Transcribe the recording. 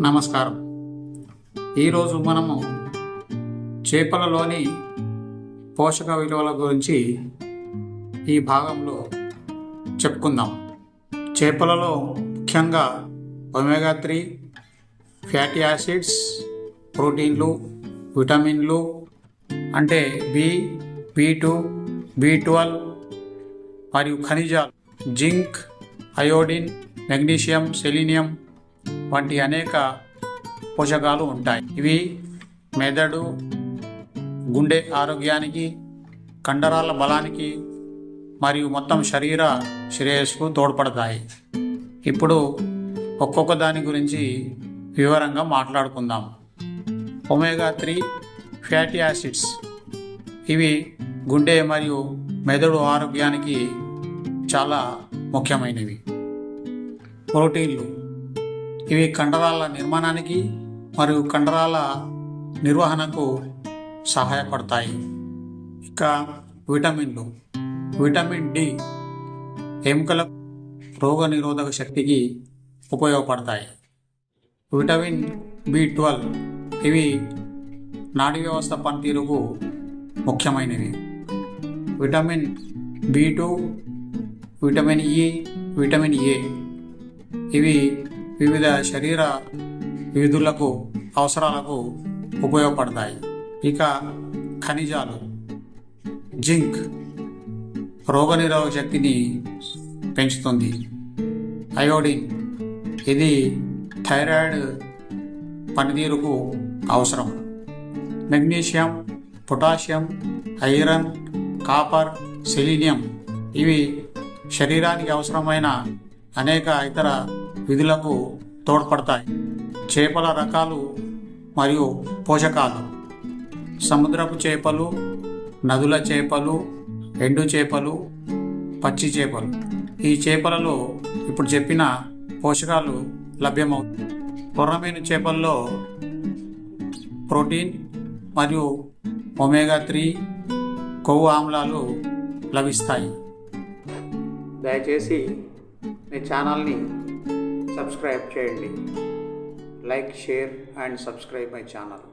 నమస్కారం. ఈరోజు మనము చేపలలోని పోషక విలువల గురించి ఈ భాగంలో చెప్పుకుందాం. చేపలలో ముఖ్యంగా ఒమేగా త్రీ ఫ్యాటీ యాసిడ్స్ ప్రోటీన్లు విటమిన్లు అంటే B B two B twelve మరియు ఖనిజాలు జింక్ అయోడిన్ మెగ్నీషియం సెలీనియం వంటి అనేక పోషకాలు ఉంటాయి. ఇవి మెదడు గుండె ఆరోగ్యానికి కండరాల బలానికి మరియు మొత్తం శరీర శ్రేయస్సుకు తోడ్పడతాయి. ఇప్పుడు ఒక్కొక్క దాని గురించి వివరంగా మాట్లాడుకుందాం. Omega three fatty acids. ఇవి గుండె మరియు మెదడు ఆరోగ్యానికి చాలా ముఖ్యమైనవి. ప్రోటీన్లు. ఇవి కండరాల నిర్మాణానికి మరియు కండరాల నిర్వహణకు సహాయపడతాయి. ఇక విటమిన్లు. విటమిన్ డి ఎముకల రోగనిరోధక శక్తికి ఉపయోగపడతాయి. విటమిన్ బి ట్వెల్వ్ ఇవి నాడీ వ్యవస్థ పనితీరుకు ముఖ్యమైనవి. Vitamin B two vitamin E vitamin A ఇవి వివిధ శరీర విధులకు అవసరాలకు ఉపయోగపడతాయి. ఇక ఖనిజాలు. జింక్ రోగనిరోధక శక్తిని పెంచుతుంది. అయోడిన్ ఇది థైరాయిడ్ పనితీరుకు అవసరం. Magnesium potassium iron copper selenium ఇవి శరీరానికి అవసరమైన అనేక ఇతర విధులకు తోడ్పడతాయి. చేపల రకాలు మరియు పోషకాలు. సముద్రపు చేపలు నదుల చేపలు ఎండు చేపలు పచ్చి చేపలు. ఈ చేపలలో ఇప్పుడు చెప్పిన పోషకాలు లభ్యమవుతాయి. కొర్రమీను చేపల్లో ప్రోటీన్ మరియు ఒమేగా త్రీ కొవ్వు ఆమ్లాలు లభిస్తాయి. దయచేసి మీ ఛానల్ని సబ్స్క్రైబ్ చేయండి. Like share and subscribe my channel